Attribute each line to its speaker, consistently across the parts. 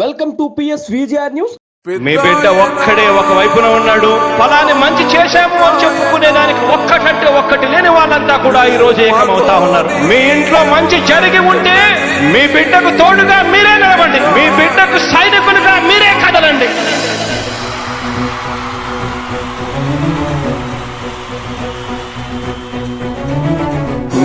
Speaker 1: Welcome to PS VGR news
Speaker 2: మీ బిడ్డ ఒక్కడే ఒక వైపున ఉన్నాడు. ఫలాన్ని మంచి చేశాము అని చెప్పుకునే దానికి ఒక్కటంటే ఒక్కటి లేని వాళ్ళంతా కూడా ఈ రోజు ఏకమవుతా ఉన్నారు. మీ ఇంట్లో మంచి జరిగి ఉంటే మీ బిడ్డకు తోడుగా మీరే నిలవండి. మీ బిడ్డకు సైనికులుగా మీరే కదలండి.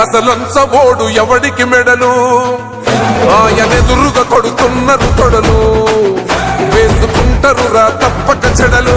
Speaker 3: అసలంచబోడు ఎవడికి మెడలు? ఆయనెదురుగా కొడుతున్నారు తొడలు. వేసుకుంటారు రా తప్పక చెడలు.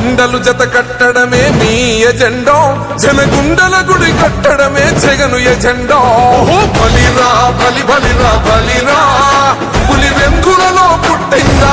Speaker 3: జెండలు జత కట్టడమే మీ ఎజెండో. జనగుండల గుడి కట్టడమే జగను ఎజెండో. బలిరా బలి బలిరా బలిరా. పులి వెంకులలో పుట్టిందా